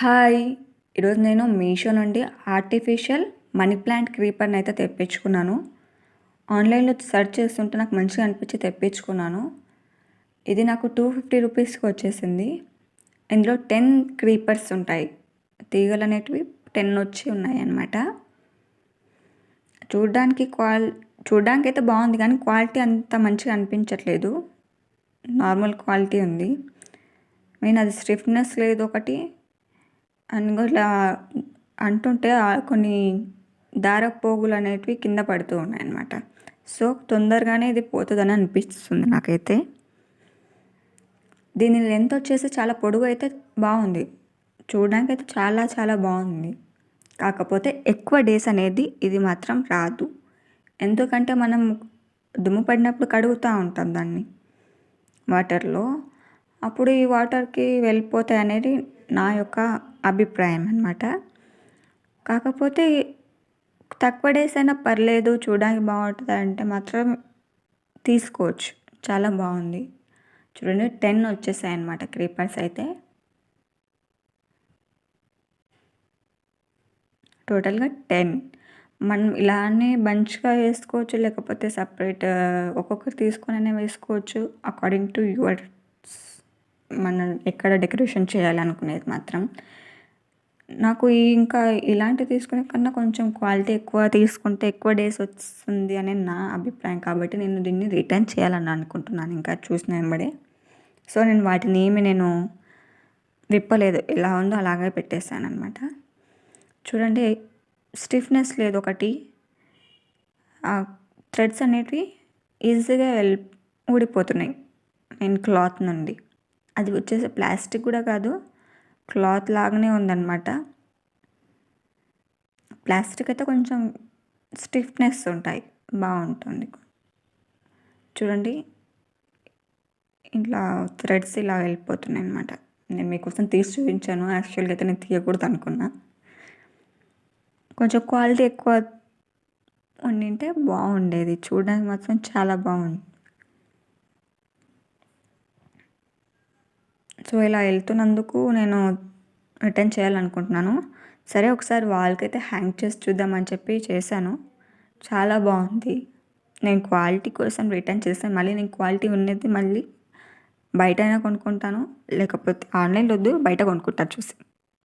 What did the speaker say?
Hi. ఈరోజు నేను మీషో నుండి ఆర్టిఫిషియల్ మనీ ప్లాంట్ క్రీపర్ని అయితే తెప్పించుకున్నాను. ఆన్లైన్లో సెర్చ్ చేస్తుంటే నాకు మంచిగా అనిపించి తెప్పించుకున్నాను. ఇది నాకు టూ ఫిఫ్టీ రూపీస్కి వచ్చేసింది. ఇందులో టెన్ క్రీపర్స్ ఉంటాయి. తీగలు అనేటివి టెన్ వచ్చి ఉన్నాయి అన్నమాట చూడడానికి క్వాల్ చూడడానికి అయితే బాగుంది కానీ క్వాలిటీ అంత మంచిగా అనిపించట్లేదు. నార్మల్ క్వాలిటీ ఉంది. మెయిన్ అది స్టిఫ్నెస్ లేదు ఒకటి. అండ్ ఇట్లా అంటుంటే కొన్ని దారపు పోగులు అనేటివి కింద పడుతూ ఉన్నాయి అన్నమాట సో తొందరగానే ఇది పోతుందని అనిపిస్తుంది నాకైతే. దీని లెంత్ వచ్చేసి చాలా పొడవు అయితే బాగుంది. చూడడానికి అయితే చాలా చాలా బాగుంది. కాకపోతే ఎక్కువ డేస్ అనేది ఇది మాత్రం రాదు. ఎందుకంటే మనం దుమ్ము పడినప్పుడు కడుగుతూ ఉంటాం దాన్ని వాటర్లో అప్పుడు ఈ వాటర్కి వెళ్ళిపోతాయి అనేది నా యొక్క అభిప్రాయం అనమాట కాకపోతే తక్కువ డేస్ అయినా పర్లేదు చూడడానికి బాగుంటుంది అంటే మాత్రం తీసుకోవచ్చు. చాలా బాగుంది. చూడండి టెన్ వచ్చేసాయి అనమాట క్రీపర్స్ అయితే. టోటల్గా టెన్. మనం ఇలానే బంచ్గా వేసుకోవచ్చు లేకపోతే సపరేట్ ఒక్కొక్కరు తీసుకొని వేసుకోవచ్చు అకార్డింగ్ టు యువర్ మనం ఎక్కడ డెకరేషన్ చేయాలనుకునేది మాత్రం. నాకు ఇంకా ఇలాంటివి తీసుకునే కన్నా కొంచెం క్వాలిటీ ఎక్కువ తీసుకుంటే ఎక్కువ డేస్ వస్తుంది అని నా అభిప్రాయం. కాబట్టి నేను దీన్ని రిటర్న్ చేయాలని అనుకుంటున్నాను. ఇంకా చూసిన వెంబడే. సో నేను వాటిని ఏమి నేను విప్పలేదు. ఎలా ఉందో అలాగే పెట్టేశాను అనమాట చూడండి స్టిఫ్నెస్ లేదు ఒకటి. థ్రెడ్స్ అనేటివి ఈజీగా వెల్ ఊడిపోతున్నాయి. నేను క్లాత్ నుండి. అది వచ్చేసి ప్లాస్టిక్ కూడా కాదు. క్లాత్ లాగానే ఉందన్నమాట. ప్లాస్టిక్ అయితే కొంచెం స్టిఫ్నెస్ ఉంటాయి. బాగుంటుంది. చూడండి. ఇట్లా థ్రెడ్స్ ఇలా వెళ్ళిపోతున్నాయి అనమాట నేను మీకోసం తీసి చూపించాను. యాక్చువల్గా అయితే నేను తీయకూడదు అనుకున్నా. కొంచెం క్వాలిటీ ఎక్కువ ఉండింటే బాగుండేది. చూడడానికి మాత్రం చాలా బాగుంది. సో ఇలా వెళ్తున్నందుకు నేను రిటర్న్ చేయాలనుకుంటున్నాను. సరే ఒకసారి వాళ్ళకైతే హ్యాంగ్ చేసి చూద్దామని చెప్పి చేశాను. చాలా బాగుంది. నేను క్వాలిటీ కోసం రిటర్న్ చేస్తాను మళ్ళీ నేను క్వాలిటీ ఉన్నది మళ్ళీ బయట అయినా కొనుక్కుంటాను. లేకపోతే ఆన్లైన్లో వద్దు బయట కొనుక్కుంటాను చూసి.